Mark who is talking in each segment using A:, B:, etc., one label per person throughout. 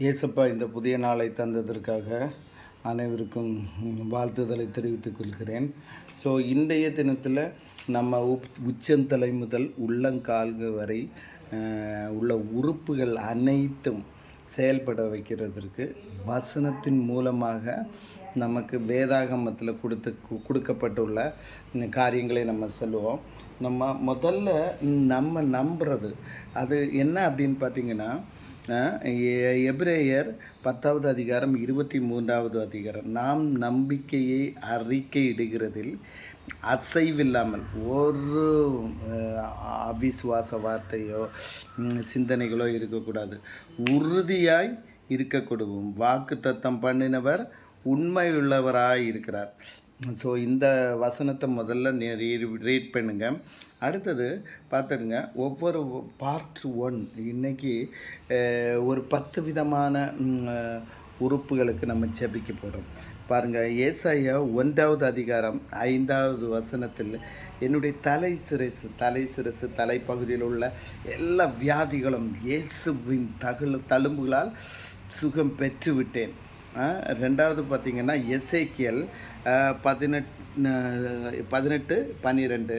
A: இயேசப்பா இந்த புதிய நாளை தந்ததற்காக அனைவருக்கும் வாழ்த்துதலை தெரிவித்துக் கொள்கிறேன். ஸோ இன்றைய தினத்தில் நம்ம உப் உச்சந்தலை முதல் உள்ளங்கால்கள் வரை உள்ள உறுப்புகள் அனைத்தும் செயல்பட வைக்கிறதற்கு வசனத்தின் மூலமாக நமக்கு வேதாகமத்தில் கொடுத்து கு- கொடுக்கப்பட்டுள்ள இந்த காரியங்களை நம்ம சொல்லுவோம். நம்ம முதல்ல நம்ம நம்புறது அது என்ன அப்படின்னு பார்த்தீங்கன்னா எப்ரேயர் பத்தாவது அதிகாரம் இருபத்தி மூன்றாவது அதிகாரம். நாம் நம்பிக்கையை அறிக்கையிடுகிறதில் அசைவில்லாமல் ஒரு அவிசுவாச வார்த்தையோ சிந்தனைகளோ இருக்கக்கூடாது. உறுதியாய் இருக்கக்கூடும் வாக்கு தத்தம் பண்ணினவர் உண்மையுள்ளவராய் இருக்கிறார். ஸோ இந்த வசனத்தை முதல்ல ரீட் பண்ணுங்க. அடுத்தது பார்த்துடுங்க. ஒவ்வொரு பார்ட் ஒன் இன்னைக்கு ஒரு பத்து விதமான உறுப்புகளுக்கு நம்ம ஜெபிக்க போகிறோம் பாருங்கள் ஏசாயா ஒன்றாவது அதிகாரம் ஐந்தாவது வசனத்தில் என்னுடைய தலை சிரசு தலை சிரசு தலைப்பகுதியில் உள்ள எல்லா வியாதிகளும் இயேசுவின் தகுல தழும்புகளால் சுகம் பெற்றுவிட்டேன். ரெண்டாவது பார்த்திங்கன்னா எசைக்கியல் பதினெட் பதினெட்டு பன்னிரெண்டு.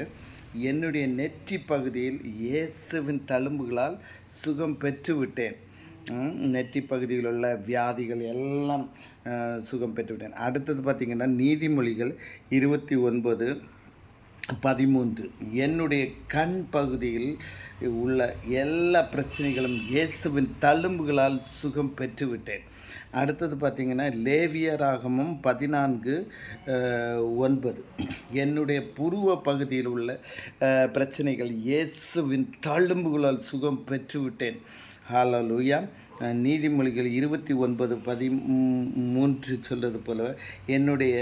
A: என்னுடைய நெற்றி பகுதியில் இயேசுவின் தழும்புகளால் சுகம் பெற்றுவிட்டேன். நெற்றி பகுதியில் உள்ள வியாதிகள் எல்லாம் சுகம் பெற்றுவிட்டேன். அடுத்தது பார்த்திங்கன்னா நீதிமொழிகள் இருபத்தி ஒன்பது. பதிமூன்று என்னுடைய கண் பகுதியில் உள்ள எல்லா பிரச்சனைகளும் இயேசுவின் தழும்புகளால் சுகம் பெற்றுவிட்டேன். அடுத்தது பார்த்திங்கன்னா லேவியராகமும் பதினான்கு ஒன்பது. என்னுடைய புருவ பகுதியில் உள்ள பிரச்சனைகள் இயேசுவின் தழும்புகளால் சுகம் பெற்றுவிட்டேன். ஹalleluya நீதிமொழிகள் இருபத்தி ஒன்பது பதி மூன்று சொல்வது போல என்னுடைய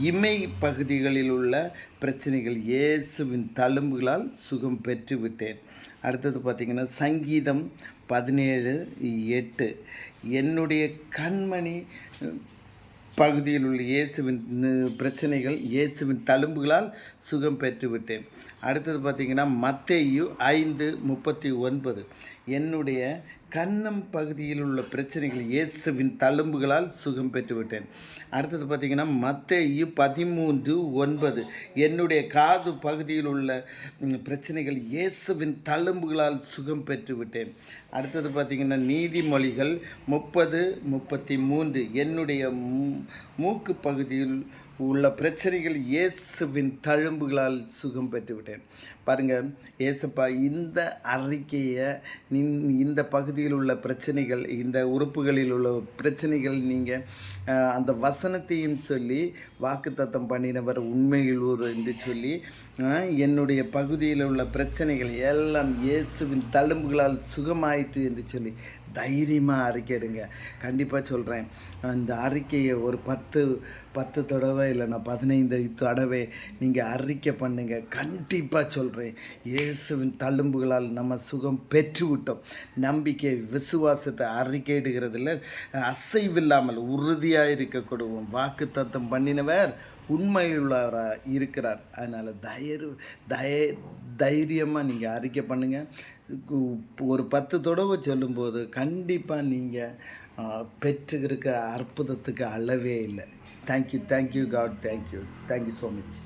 A: இமை பகுதிகளில் உள்ள பிரச்சனைகள் இயேசுவின் தழும்புகளால் சுகம் பெற்று விட்டேன் அடுத்தது பார்த்திங்கன்னா சங்கீதம் பதினேழு எட்டு. என்னுடைய கண்மணி பகுதியில் உள்ள இயேசுவின் பிரச்சனைகள் இயேசுவின் தழும்புகளால் சுகம் பெற்றுவிட்டேன். அடுத்தது பார்த்திங்கன்னா மத்தேயு ஐந்து முப்பத்தி ஒன்பது. என்னுடைய கன்னம் பகுதியில் உள்ள பிரச்சனைகள் இயேசுவின் தழும்புகளால் சுகம் பெற்றுவிட்டேன். அடுத்தது பார்த்திங்கன்னா மத்தேயு பதிமூன்று ஒன்பது. என்னுடைய காது பகுதியில் உள்ள பிரச்சனைகள் இயேசுவின் தழும்புகளால் சுகம் பெற்றுவிட்டேன். அடுத்தது பார்த்திங்கன்னா நீதிமொழிகள் முப்பது முப்பத்தி மூன்று. என்னுடைய மூக்கு பகுதியில் உள்ள பிரச்சனைகள் இயேசுவின் தழும்புகளால் சுகம் பெற்று விட்டேன் பாருங்கள் இயேசுப்பா இந்த அறிக்கையை நின் இந்த பகுதியில் உள்ள பிரச்சனைகள் இந்த உறுப்புகளில் உள்ள பிரச்சனைகள் நீங்கள் அந்த வசனத்தையும் சொல்லி வாக்குத்தத்தம் பண்ணினவர் உண்மையில் ஒரு என்று சொல்லி என்னுடைய பகுதியில் உள்ள பிரச்சனைகள் எல்லாம் இயேசுவின் தழும்புகளால் சுகமாயிற்று என்று சொல்லி தைரியமாக அறிக்கையிடுங்க கண்டிப்பாக சொல்கிறேன் அந்த அறிக்கையை ஒரு பத்து பத்து தடவை இல்லைன்னா பதினைந்து தடவை நீங்கள் அறிக்கை பண்ணுங்கள் கண்டிப்பாக சொல்கிறேன் இயேசுவின் தழும்புகளால் நம்ம சுகம் பெற்று விட்டோம் நம்பிக்கை விசுவாசத்தை அறிக்கையிடுகிறதுல அசைவில்லாமல் உறுதியாக இருக்கக்கூடும் வாக்கு தத்தம் பண்ணினவர் உண்மையுள்ளவராக இருக்கிறார். அதனால் தயரு தய தைரியமாக நீங்கள் அறிக்கை பண்ணுங்கள் ஒரு பத்து தொடவை சொல்லும்போது கண்டிப்பாக நீங்கள் பெற்று இருக்கிற அற்புதத்துக்கு அளவே இல்லை. Thank you thank you God thank you thank you so much